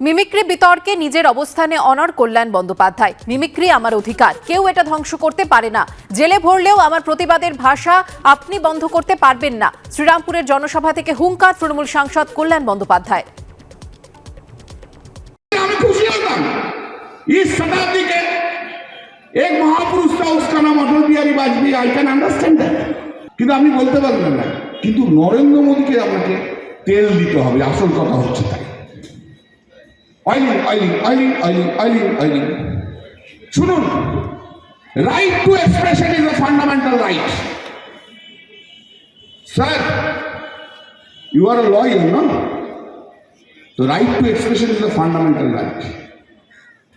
Mimicry বিতর্কে নিজের অবস্থানে অনর কল্যাণ বন্দ্যোপাধ্যায় মিমিক্রি আমার অধিকার কেউ এটা ধ্বংস করতে পারে না জেলে ভরলেও আমার প্রতিবাদের ভাষা আপনি বন্ধ করতে পারবেন না শ্রীরামপুরের জনসভা থেকে হুঙ্কার তৃণমূল সাংসদ কল্যাণ বন্দ্যোপাধ্যায় हमें खुशी होता इस शताब्दी के एक महापुरुष था उसका नाम Atal Bihari Vajpayee I can understand that কিন্তু আপনি বলতে পারবেন না কিন্তু নরেন্দ্র মোদীকে আপনাকে তেল দিতে হবে আসল কথা হচ্ছে তাই Oiling oiling oiling oiling oiling oiling শুনুন right to expression is a fundamental right sir you are a lawyer না The right to expression is a fundamental right.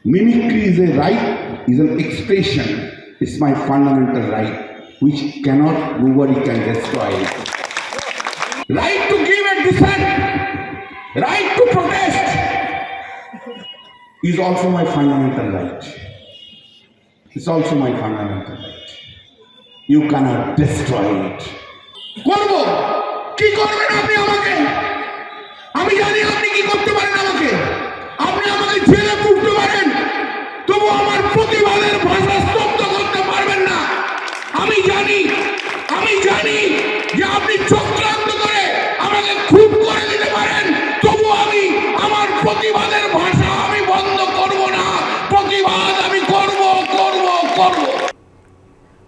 Mimicry is a right, is an expression. It's my fundamental right, which cannot, nobody can destroy it. Right to give a dissent, right to protest is also my fundamental right. It's also my fundamental right. You cannot destroy it. করব কি করবেন আপনি আমাকে আমি জানি আপনি কি করতে পারেন আমাকে আপনি আমাকে জেলে পুড়তে পারেন তবু আমার প্রতিবাদের ভাষা স্তব্ধ করতে পারবেন না আমি জানি আমি জানি যে আপনি চক্রান্ত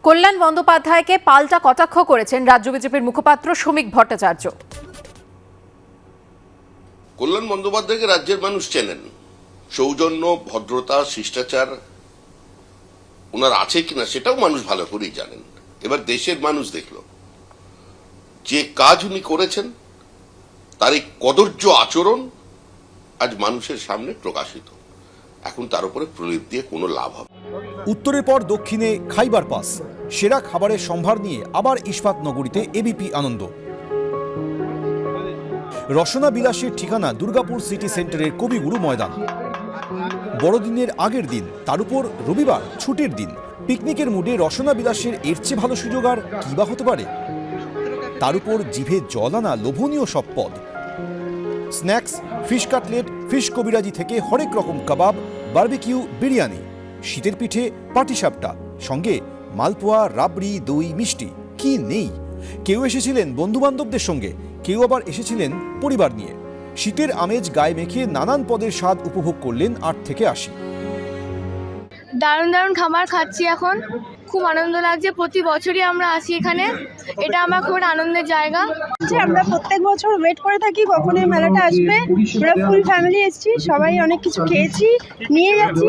কল্যাণ বন্দ্যোপাধ্যায়কে পাল্টা কটাক্ষ করেছেন রাজ্য বিজেপির মুখপাত্র শ্রমিক ভট্টাচার্য। কল্যাণ বন্দ্যোপাধ্যায়কে রাজ্যের মানুষ চেনেন। সৌজন্য, ভদ্রতা, শিষ্টাচার, ওনার আছে কিনা সেটাও মানুষ ভালো করেই জানেন। এবার দেশের মানুষ দেখল। যে কাজ উনি করেছেন, তার এই কদর্য আচরণ আজ মানুষের সামনে প্রকাশিত। এখন তার উপরে প্রলেপ দিয়ে কোনো লাভ হবে উত্তরের পর দক্ষিণে খাইবার পাস। সেরা খাবারের সম্ভার নিয়ে আবার ইস্পাত নগরীতে এবিপি আনন্দ। রসনা বিলাসের ঠিকানা দুর্গাপুর সিটি সেন্টারের কবিগুরু ময়দান। বড়দিনের আগের দিন, তার উপর রবিবার ছুটির দিন। পিকনিকের মুডে রসনা বিলাসের এর চেয়ে ভালো সুযোগ আর কী বা হতে পারে? তার উপর জিভে জল আনা লোভনীয় সব পদ। Snacks, fish cutlet, fish kabiraji থেকে হরেক রকম কাবাব, বারবিকিউ, বিরিয়ানি, শীতের পিঠে পাটিসাপটা সঙ্গে মালপোয়া, রাবড়ি, দই, মিষ্টি, কি নেই? কেউ এসেছিলেন বন্ধু বান্ধবদের সঙ্গে, কেউ আবার এসেছিলেন পরিবার নিয়ে। শীতের আমেজ গায়ে মেখে নানান পদের স্বাদ উপভোগ করলেন আট থেকে আশি। দারুণ দারুণ খাবার খাচ্ছি এখন। খুব আনন্দ লাগছে। প্রতি বছরই আমরা আসি এখানে। এটা আমার খুব আনন্দের জায়গা। যে আমরা প্রত্যেক বছর ওয়েট করে থাকি কখন এই মেলাটা আসবে। আমরা ফুল ফ্যামিলি এসেছি সবাই অনেক কিছু খেয়েছি নিয়ে যাচ্ছি।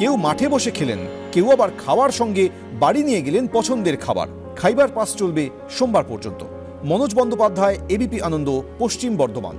কেউ মাঠে বসে খেলেন কেউ আবার খাওয়ার সঙ্গে বাড়ি নিয়ে গেলেন পছন্দের খাবার। খাইবার পাস চলবে সোমবার পর্যন্ত। মনোজ বন্দ্যোপাধ্যায় এবিপি আনন্দ পশ্চিম বর্ধমান।